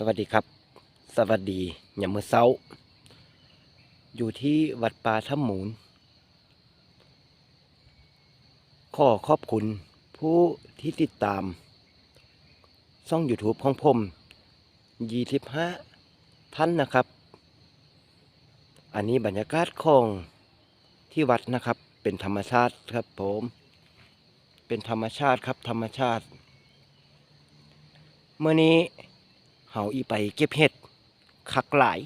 สวัสดีครับ สวัสดียามมือเช้าอยู่ที่วัดป่าถ้ำหมูน ขอขอบคุณผู้ที่ติดตามช่อง YouTube ของผม25ท่านนะครับ อันนี้บรรยากาศของที่วัดนะครับ เป็นธรรมชาติครับผม เป็นธรรมชาติครับธรรมชาติ เมื่อนี้ เฮาอีไปเก็บเห็ดคักหลาย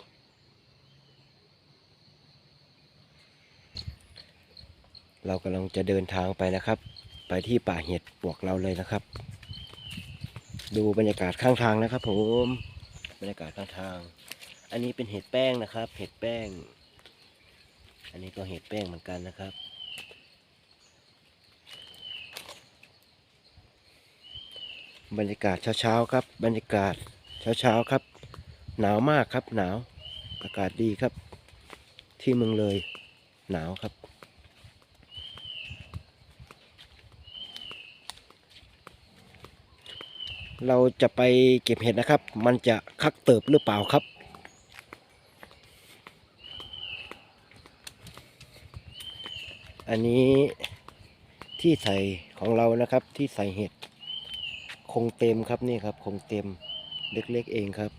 เรากำลังจะเดินทางไปนะครับ ไปที่ป่าเห็ดปวกเราเลยนะครับ ดูบรรยากาศข้างทางนะครับ ผมบรรยากาศข้างทาง อันนี้เป็นเห็ดแป้งนะครับ เห็ดแป้ง อันนี้ก็เห็ดแป้งเหมือนกันนะครับบรรยากาศเช้าๆครับ บรรยากาศ เช้าๆครับ หนาวมากครับ หนาวอากาศดีครับ ที่เมืองเลย หนาวครับ เราจะไปเก็บเห็ดนะครับ มันจะคักเติบหรือเปล่าครับอันนี้ที่ใส่ของเรานะครับที่ใส่เห็ดคงเต็มครับนี่ครับคงเต็ม เล็กๆเองครับ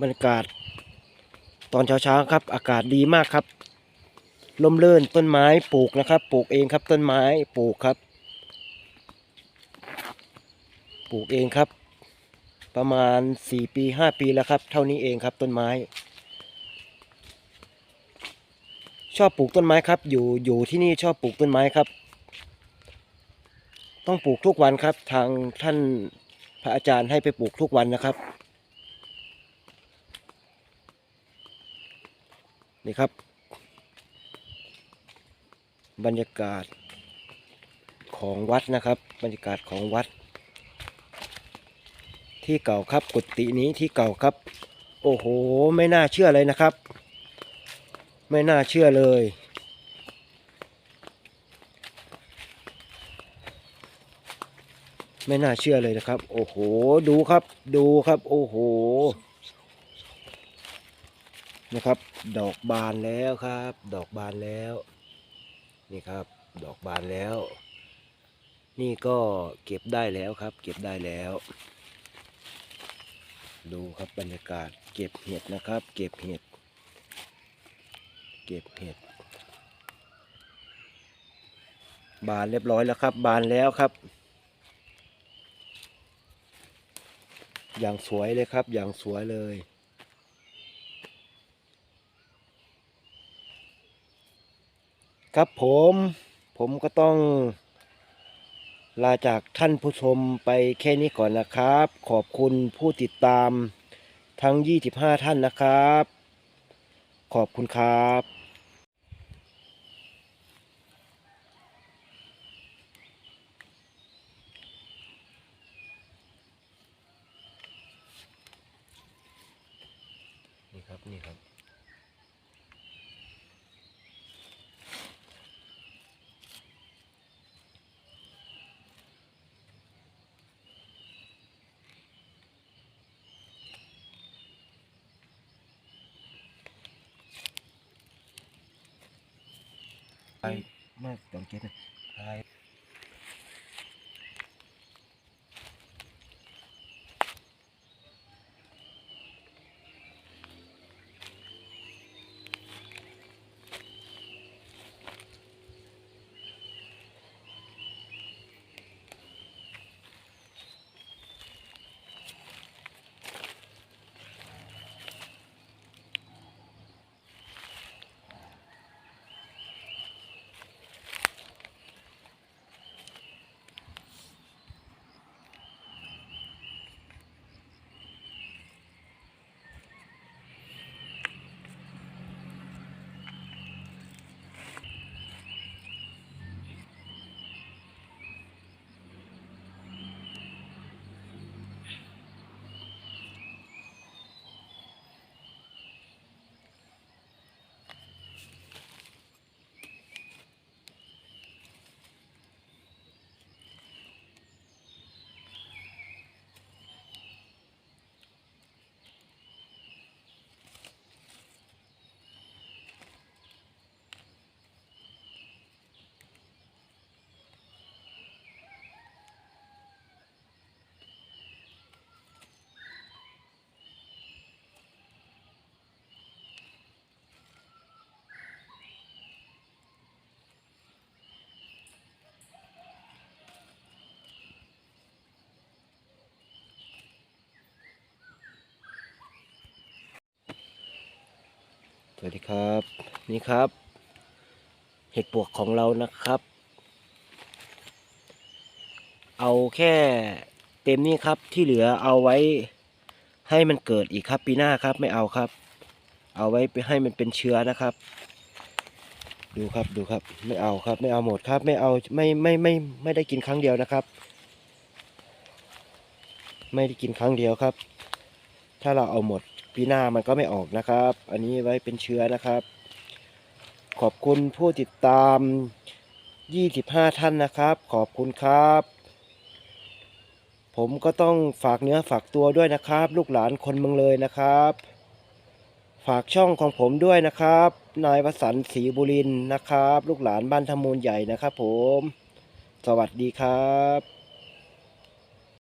บรรยากาศตอนเช้าๆครับ อากาศดีมากครับลมเลื่นต้นไม้ปลูกนะครับ ปลูกเองครับต้นไม้ปลูกครับ ปลูกเองครับ ประมาณสี่ปีห้าปีแล้วครับ เท่านี้เองครับต้นไม้ ชอบปลูกต้นไม้ครับ อยู่อยู่ที่นี่ชอบปลูกต้นไม้ครับ ต้องปลูกทุกวันครับ ทางท่านพระอาจารย์ให้ไปปลูกทุกวันนะครับ นี่ครับ บรรยากาศของวัดนะครับ บรรยากาศของวัด ที่เก่าครับกุฏินี้ที่เก่าครับ โอ้โห ไม่น่าเชื่อเลยนะครับ ไม่น่าเชื่อเลย ไม่น่าเชื่อเลยนะครับ โอ้โห ดูครับ ดูครับ โอ้โห นะครับ ดอกบานแล้วครับ ดอกบานแล้ว นี่ครับ ดอกบานแล้ว นี่ก็เก็บได้แล้วครับ เก็บได้แล้ว ดูครับบรรยากาศ เก็บเห็ดนะครับ เก็บเห็ด เก็บเห็ด บานเรียบร้อยแล้วครับ บานแล้วครับ อย่างสวยเลยครับ อย่างสวยเลยครับผมผมก็ต้อง ลาจากท่านผู้ชมไปแค่นี้ก่อนนะครับ ขอบคุณผู้ติดตามทั้ง 25 ท่านนะครับ ขอบคุณครับ นี่ครับนี่ครับไปไม่ต้องเก็บนะไสวัสดีครับ นี่ครับ เห็ดปวกของเรานะครับ เอาแค่เต็มนี่ครับที่เหลือเอาไว้ให้มันเกิดอีกครับ ปีหน้าครับไม่เอาครับ เอาไว้ไปให้มันเป็นเชื้อนะครับ ดูครับดูครับ ไม่เอาครับ ไม่เอาหมดครับไม่เอาไม่ไม่ไม่ไม่ได้กินครั้งเดียวนะครับ ไม่ได้กินครั้งเดียวครับ ถ้าเราเอาหมด ปีหน้ามันก็ไม่ออกนะครับ อันนี้ไว้เป็นเชื้อนะครับ ขอบคุณผู้ติดตาม 25 ท่านนะครับ ขอบคุณครับ ผมก็ต้องฝากเนื้อฝากตัวด้วยนะครับ ลูกหลานคนเมืองเลยนะครับ ฝากช่องของผมด้วยนะครับ นายวสันต์ศรีบุรินนะครับ ลูกหลานบ้านทมูลใหญ่นะครับ ผม สวัสดีครับ